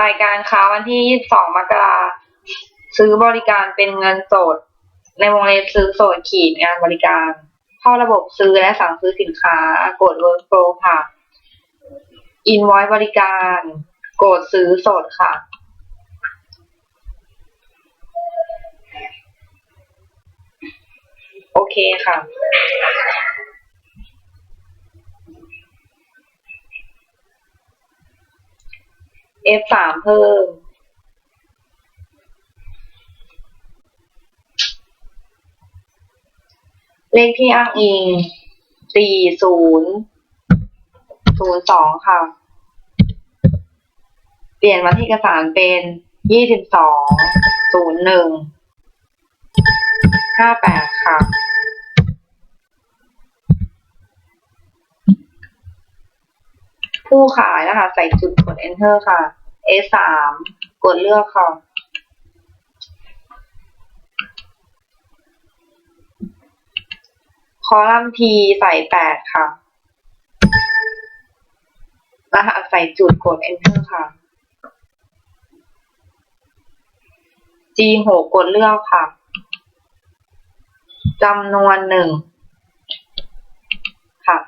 รายการค้าวันที่ 22 มกราซื้อบริการเป็นเงินสด ในวงเล็บซื้อสดขีดงานบริการ เข้าระบบซื้อและสั่งซื้อสินค้ากด Workflow ค่ะ Invoice บริการกดซื้อสดค่ะโอเคค่ะ F3 เพิ่ม เลขที่อ้างอิงสี่ศูนย์ศูนย์สองค่ะ เปลี่ยนวันที่กระสานเป็นยี่สิบสองศูนย์หนึ่งห้าแปดค่ะ ผู้ขายนะคะ ใส่จุดกด enter ค่ะ A3 กดเลือกค่ะ คอลัมน์ T ใส่แปดค่ะ รหัสใส่จุดกด enter ค่ะ G หกกดเลือกค่ะจำนวนหนึ่ง ค่ะ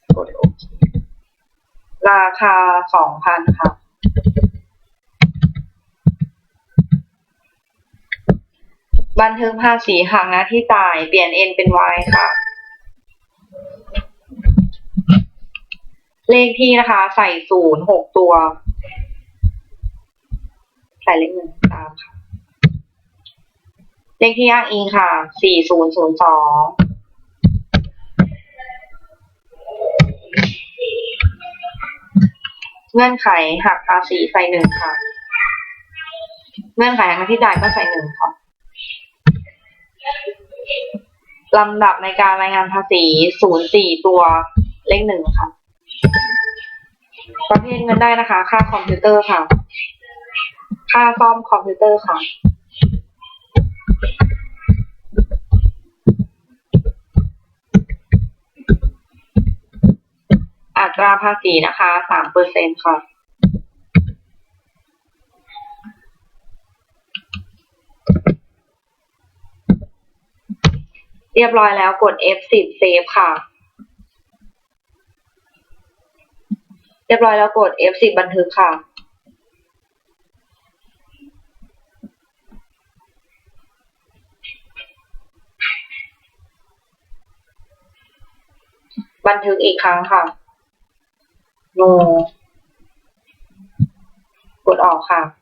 กด โอเคราคาสองพันค่ะ บันทึกภาษีหักหน้าที่จ่าย เปลี่ยน N เป็น Y ค่ะ เลขที่นะคะ ใส่ศูนย์หกตัว ใส่เลขหนึ่งตามค่ะ เลขที่อ้างอิงค่ะสี่ศูนย์ศูนย์สอง เงื่อนไขหักภาษีใส่หนึ่งค่ะ เงื่อนไขหักที่จ่ายก็ใส่หนึ่งค่ะลำดับในการรายงานภาษีศูนย์สี่ตัวเลขหนึ่งค่ะ ประเภทเงินได้นะคะ ค่าคอมพิวเตอร์ค่ะ ค่าซ่อมคอมพิวเตอร์ค่ะ ตราภาษีนะคะสามเปอร์เซ็นค่ะ เรียบร้อยแล้วกด F10 Save ค่ะ เรียบร้อยแล้วกด F10 บันทึกค่ะบันทึกอีกครั้งค่ะ กดออกค่ะ